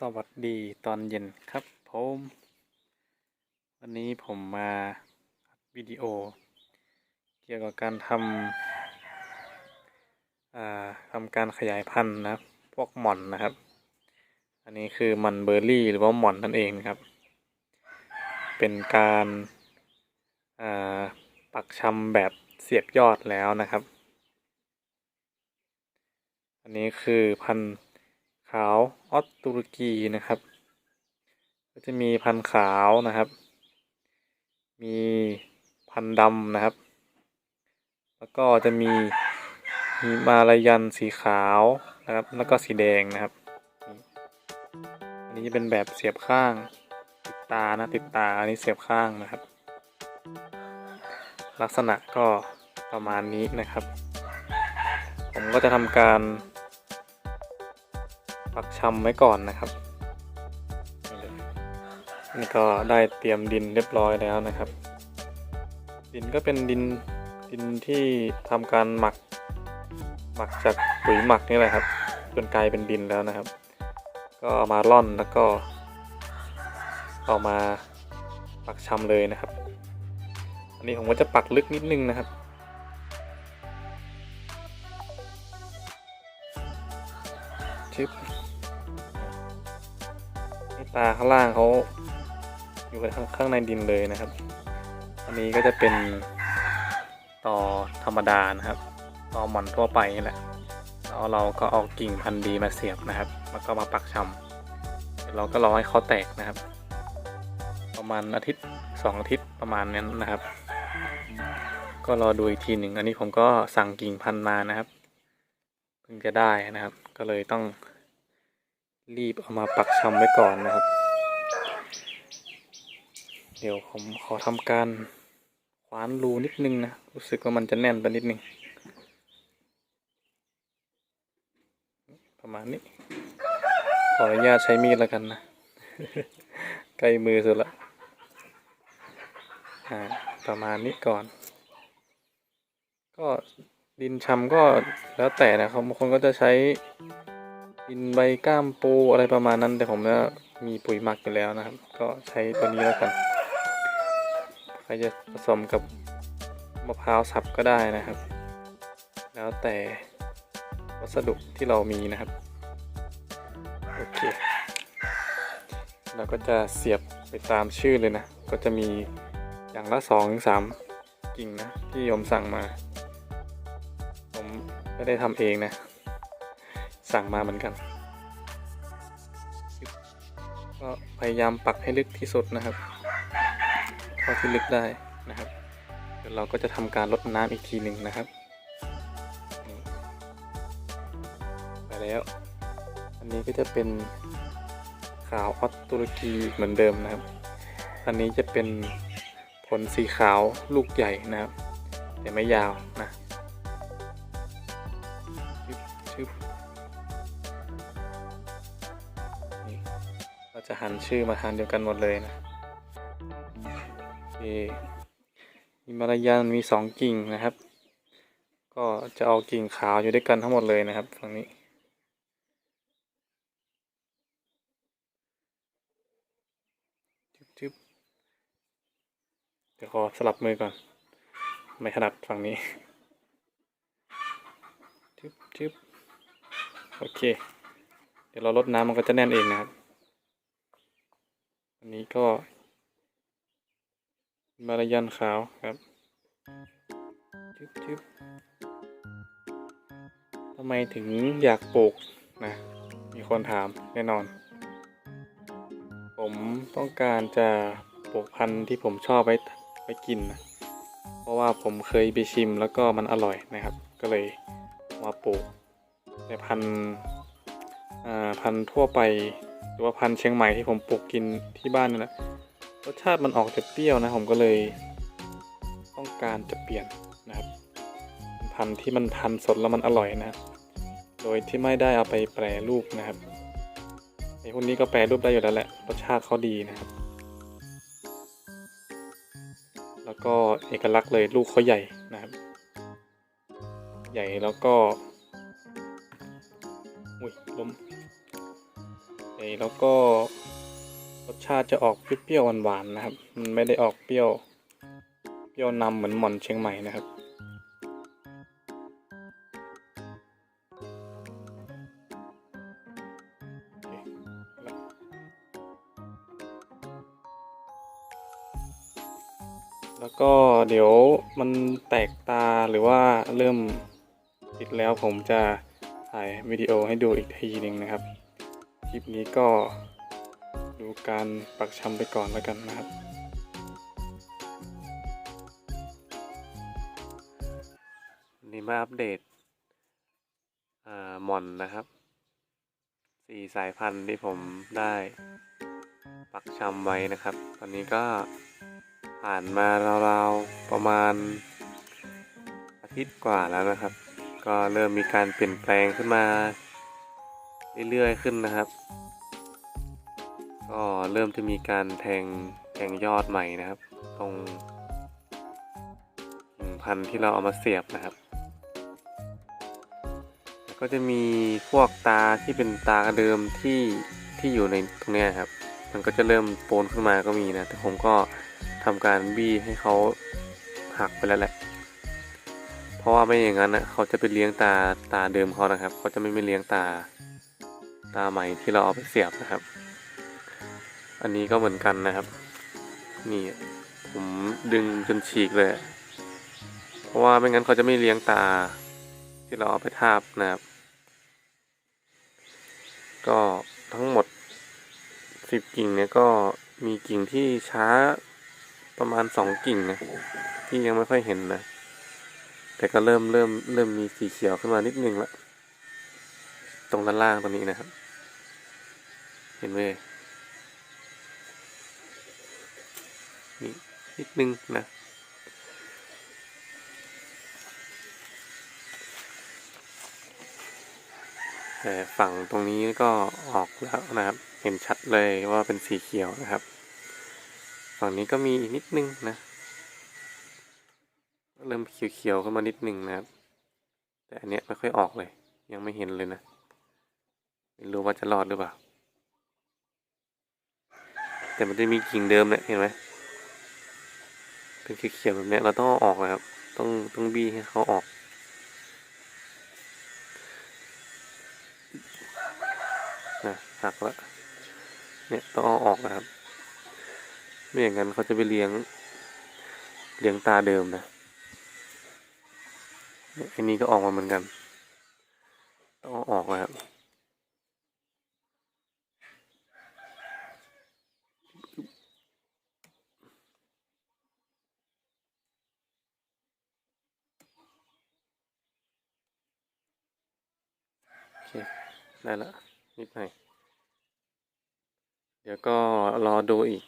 สวัสดีตอนเย็นครับผมวันนี้ผมมาวิดีโอ เกี่ยวกับการทำทำการขยายพันธุ์นะพวกหม่อนนะครับ อันนี้คือหมันเบอร์รี่หรือว่าหม่อนนั่นเองครับ เป็นการาปักชำแบบเสียบยอดแล้วนะครับ อันนี้คือพันธุ์าวออสตุรกีนะครับ ก็จะมีพันธุ์ขาวนะครับ มีพันธุ์ดำนะครับ แล้วก็จะมีมีมาลายันสีขาวนะครับ แล้วก็สีแดงนะครับ อันนี้จะเป็นแบบเสียบข้างติดตานะติดตาอันนี้เสียบข้างนะครับ ลักษณะก็ประมาณนี้นะครับ ผมก็จะทำการ ปักชำไว้ก่อนนะครับ นี่ก็ได้เตรียมดินเรียบร้อยแล้วนะครับ ดินก็เป็นดินดินที่ทำการหมัก หมักจากปุ๋ยหมักนี่แหละครับ จนกลายเป็นดินแล้วนะครับ ก็เอามาร่อนแล้วก็ เอามาปักชำเลยนะครับ อันนี้ผมก็จะปักลึกนิดนึงนะครับชึบนี่ ตาข้างล่างเขาอยู่ข้างข้างในดินเลยนะครับ อันนี้ก็จะเป็นต่อธรรมดานะครับ ต่อหมอนทั่วไปนี่แหละแล้วเราก็เอากิ่งพันธุ์ดีมาเสียบนะครับ แล้วก็มาปักชำเดี๋ยวเราก็รอให้เขาแตกนะครับ ประมาณอาทิตย์สองอาทิตย์ประมาณนั้นนะครับ ก็รอดูอีกทีหนึ่งอันนี้ผมก็สั่งกิ่งพันธุ์มานะครับเพิ่งจะได้นะครับ ก็เลยต้อง รีบเอามาปักชำไว้ก่อนนะครับ เดี๋ยวผมขอทำการคว้านรูนิดนึงนะ รู้สึกว่ามันจะแน่นไปนิดนึง ประมาณนี้ ขออนุญาตใช้มีดแล้วกันนะ ใกล้มือสุดละอ่าประมาณนี้ก่อน ก็ดินชำก็แล้วแต่นะครับบางคนก็จะใช้ ดินใบก้ามปูอะไรประมาณนั้น แต่ผมเนี่ยมีปุ๋ยหมักอยู่แล้วนะครับ ก็ใช้ตัวนี้แล้วกันใครจะผสมกับมะพร้าวสับก็ได้นะครับ แล้วแต่วัสดุที่เรามีนะครับ โอเค เราก็จะเสียบไปตามชื่อเลยนะ ก็จะมีอย่างละสองถึงสามกิ่งนะ ที่โยมสั่งมา ผมไม่ได้ทำเองนะ สั่งมาเหมือนกัน ก็พยายามปักให้ลึกที่สุดนะครับเท่าที่ลึกได้นะครับเดี๋ยวเราก็จะทำการลดน้ำอีกทีหนึ่งนะครับไปแล้ว อันนี้ก็จะเป็นขาวออสตุรกีเหมือนเดิมนะครับ อันนี้จะเป็นผลสีขาวลูกใหญ่นะครับ แต่ไม่ยาวนะชึบ จะหันชื่อมาทางเดียวกันหมดเลยนะโอเคมีมารยานมีสองกิ่งนะครับ ก็จะเอากิ่งขาวอยู่ด้วยกันทั้งหมดเลยนะครับฝั่งนี้ชึบชึบเดี๋ยวขอสลับมือก่อน ไม่ถนัดฝั่งนี้ชึบชึบโอเค เดี๋ยวเราลดน้ำมันก็จะแน่นเองนะครับ อันนี้ก็มารยันขาวครับชึบชึบทำไมถึงอยากปลูกนะ มีคนถามแน่นอน ผมต้องการจะปลูกพันธุ์ที่ผมชอบไว้ไว้กินนะ เพราะว่าผมเคยไปชิมแล้วก็มันอร่อยนะครับ ก็เลยมาปลูกแต่พันธุ์พันธุ์ทั่วไป หรือว่าพันธุ์เชียงใหม่ที่ผมปลูกกินที่บ้านนี่แหละรสชาติมันออกจะเปรี้ยวนะผมก็เลยต้องการจะเปลี่ยนนะครับพันธุ์ที่มันทันสดแล้วมันอร่อยนะโดยที่ไม่ได้เอาไปแปรรูปนะครับไอ้พวกนี้ก็แปรรูปได้อยู่แล้วแหละรสชาติเขาดีนะครับ แล้วก็เอกลักษณ์เลยลูกเขาใหญ่นะครับ ใหญ่แล้วก็อุ้ยล้ม แล้วก็รสชาติจะออกเปรี้ยวๆหวานๆนะครับ มันไม่ได้ออกเปรี้ยว เปรี้ยวนำเหมือนหม่อนเชียงใหม่นะครับแล้วก็เดี๋ยวมันแตกตาหรือว่าเริ่มติดแล้วผมจะถ่ายวิดีโอให้ดูอีกทีหนึ่งนะครับ ลิปนี้ก็ดูการปักชำไปก่อนแล้วกันนะครับนนี้มาอัปเดตอ่าหมอนนะครับสี่สายพันธุ์ที่ผมได้ปักชำไว้นะครับ ตอนนี้ก็ผ่านมาราวๆประมาณอาทิตย์กว่าแล้วนะครับ ก็เริ่มมีการเปลี่ยนแปลงขึ้นมา เรื่อยๆขึ้นนะครับ ก็เริ่มจะมีการแทงแทงยอดใหม่นะครับ ตรงกิ่งพันธุ์ที่เราเอามาเสียบนะครับก็จะมีพวกตาที่เป็นตาเดิมที่ที่อยู่ในตรงนี้ครับ มันก็จะเริ่มโปนขึ้นมาก็มีนะ แต่ผมก็ทำการบี้ให้เขาหักไปแล้วแหละ เพราะว่าไม่อย่างนั้นนะเขาจะไปเลี้ยงตาตาเดิมเขานะครับ เขาจะไม่ไม่เลี้ยงตา ตาใหม่ที่เราเอาไปเสียบนะครับ อันนี้ก็เหมือนกันนะครับ นี่ผมดึงจนฉีกเลย เพราะว่าไม่งั้นเขาจะไม่เลี้ยงตาที่เราเอาไปทาบนะครับ ก็ทั้งหมดสิบกิ่งเนี่ยก็มีกิ่งที่ช้าประมาณสองกิ่งนะที่ยังไม่ค่อยเห็นนะ แต่ก็เริ่มเริ่มเริ่มมีสีเขียวขึ้นมานิดนึงละ ตรงด้านล่างตรงนี้นะครับ เห็นไหมนี่นิดนึงนะแต่ฝั่งตรงนี้ก็ออกแล้วนะครับ เห็นชัดเลยว่าเป็นสีเขียวนะครับ ฝั่งนี้ก็มีอีกนิดนึงนะ เริ่มเขียวๆขึ้นมานิดนึงนะครับ แต่อันเนี้ยไม่ค่อยออกเลย ยังไม่เห็นเลยนะ ไม่รู้ว่าจะรอดหรือเปล่า แต่มันจะมีกิ่งเดิมเนี่ยเห็นไหมเป็นเขียวๆแบบนี้เราต้องเอาออกนะครับ ต้องต้องบี้ให้เขาออก นะหักล้วเนี่ยต้องเอาออกนะครับ ไม่อย่างนั้นเขาจะไปเลี้ยง เลี้ยงตาเดิมนะเนี่ยอันนี้ก็ออกมาเหมือนกัน ต้องเอาออกนะครับ โอเค ได้ละนิดหน่อย เดี๋ยวก็รอดูอีก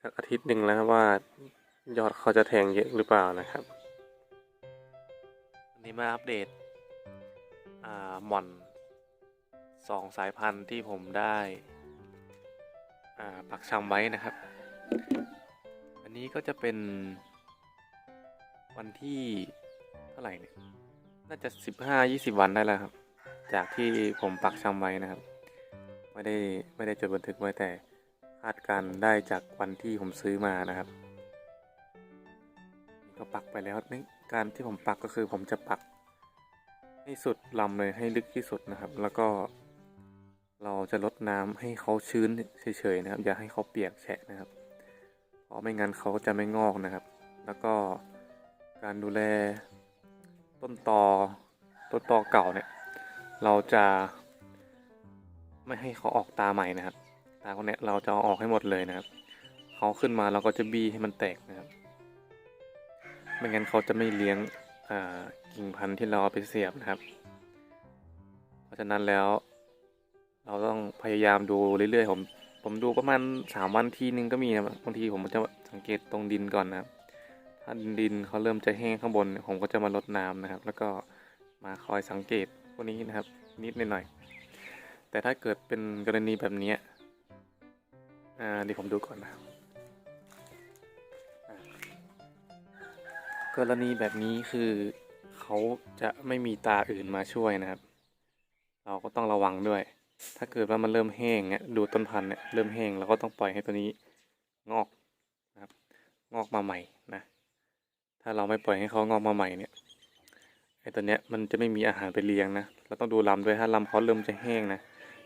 สักอาทิตย์หนึ่งแล้วว่ายอดเขาจะแทงเยอะหรือเปล่านะครับวันนี้มาอัปเดตอ่าหม่อนสองสายพันธุ์ที่ผมได้อ่าปักชำไว้นะครับ อันนี้ก็จะเป็นวันที่เท่าไหร่เนี่ย น่าจะสิบห้ายี่สิบวันได้แล้วครับ จากที่ผมปักชำไว้นะครับ ไม่ได้ไม่ได้จดบันทึกไว้แต่คาดการได้จากวันที่ผมซื้อมานะครับก็ปักไปแล้วนี่การที่ผมปักก็คือผมจะปัก ให้สุดลำเลยให้ลึกที่สุดนะครับ แล้วก็เราจะลดน้ำให้เขาชื้นเฉยๆนะครับ อย่าให้เขาเปียกแฉะนะครับ เพราะไม่งั้นเขาจะไม่งอกนะครับ แล้วก็การดูแลต้นตอต้นตอเก่าเนี่ย เราจะไม่ให้เขาออกตาใหม่นะครับ ตาคนเนี้เราจะเอาออกให้หมดเลยนะครับ เขาขึ้นมาเราก็จะบี้ให้มันแตกนะครับ ไม่งั้นเขาจะไม่เลี้ยงกิ่งพันธุ์ที่เราเอาไปเสียบนะครับ เพราะฉะนั้นแล้ว เราต้องพยายามดูเรื่อยๆ ผมผมดูประมาณสามวันทีนึงก็มีนะบางทีผมจะสังเกตตรงดินก่อนนะครับ ถ้าดินเขาเริ่มจะแห้งข้างบน ผมก็จะมาลดน้ำนะครับ แล้วก็มาคอยสังเกต วกนี้นะครับ นิดหน่อยๆแต่ถ้าเกิดเป็นกรณีแบบนี้อ่าเดี๋ยวผมดูก่อนนะกรณีแบบนี้คือเขาจะไม่มีตาอื่นมาช่วยนะครับ เราก็ต้องระวังด้วย ถ้าเกิดว่ามันเริ่มแห้งเนี่ยดูต้นพันธุ์เนี่ยเริ่มแห้งเราก็ต้องปล่อยให้ตัวนี้งอกนะครับ งอกมาใหม่นะ ถ้าเราไม่ปล่อยให้เขางอกมาใหม่เนี่ย ไอ้ตัวเนี้ยมันจะไม่มีอาหารไปเลี้ยงนะ เราต้องดูลำด้วยถ้าลำเขาเริ่มจะแห้งนะ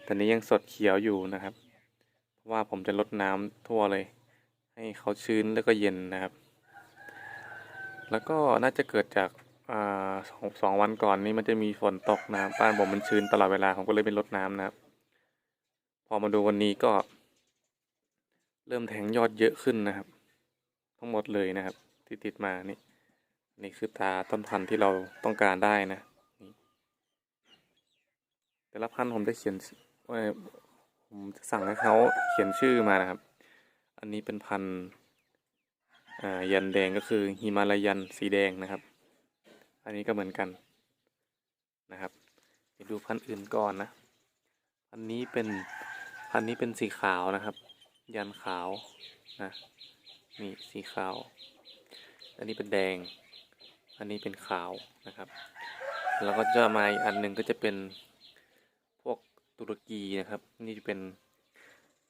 ตอนนี้ยังสดเขียวอยู่นะครับ เพราะว่าผมจะลดน้ำทั่วเลย ให้เขาชื้นแล้วก็เย็นนะครับ แล้วก็น่าจะเกิดจากอ่าสองสองวันก่อนนี้มันจะมีฝนตกนะบ้านผมมันชื้นตลอดเวลาผมก็เลยไม่ลดน้ำนะครับ พอมาดูวันนี้ก็ เริ่มแทงยอดเยอะขึ้นนะครับ ทั้งหมดเลยนะครับ ที่ติดมานี่ นี่คือตาต้นพันธุ์ที่เราต้องการได้นะแต่ละพันธุ์ผมจะเขียนว่าผมจะสั่งให้เขาเขียนชื่อมานะครับ อันนี้เป็นพันธุ์ยันแดงก็คือฮิมาลายันสีแดงนะครับ อันนี้ก็เหมือนกันนะครับไปดูพันธุ์อื่นก่อนนะพันธุ์นี้เป็นพันธุ์นี้เป็นสีขาวนะครับ ยันขาวนะนี่สีขาว อันนี้เป็นแดง อันนี้เป็นขาวนะครับ แล้วก็จะมาอีกอันหนึ่งก็จะเป็นพวกตุรกีนะครับ นี่จะเป็น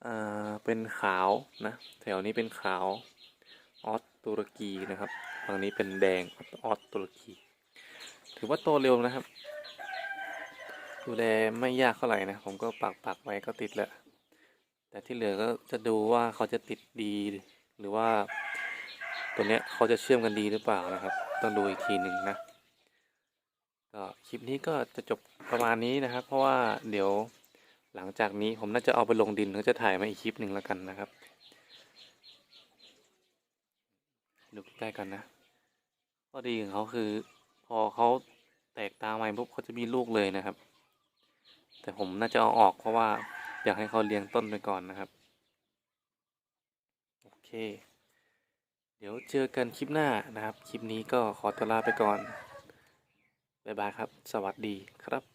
อ่าเป็นขาวนะแถวนี้เป็นขาวออสตุรกีนะครับฝั่งนี้เป็นแดงออสตุรกี ถือว่าโตเร็วนะครับดูแลไม่ยากเท่าไหร่นะผมก็ปักปักไว้ก็ติดแล้ว แต่ที่เหลือก็จะดูว่าเขาจะติดดี หรือว่าตัวเนี้ยเขาจะเชื่อมกันดีหรือเปล่านะครับ ต้องดูอีกทีหนึ่งนะก็คลิปนี้ก็จะจบประมาณนี้นะครับ เพราะว่าเดี๋ยวหลังจากนี้ผมน่าจะเอาไปลงดินแล้วจะถ่ายมาอีกคลิปหนึ่งแล้วกันนะครับ ดูใกล้กันนะข้อดีของเขาคือ พอเขาแตกตาใหม่ปุ๊บเขาจะมีลูกเลยนะครับ แต่ผมน่าจะเอาออกเพราะว่าอยากให้เขาเลี้ยงต้นไปก่อนนะครับ โอเค เดี๋ยวเจอกันคลิปหน้านะครับ คลิปนี้ก็ขอตัวลาไปก่อน บ๊ายบายครับ สวัสดีครับ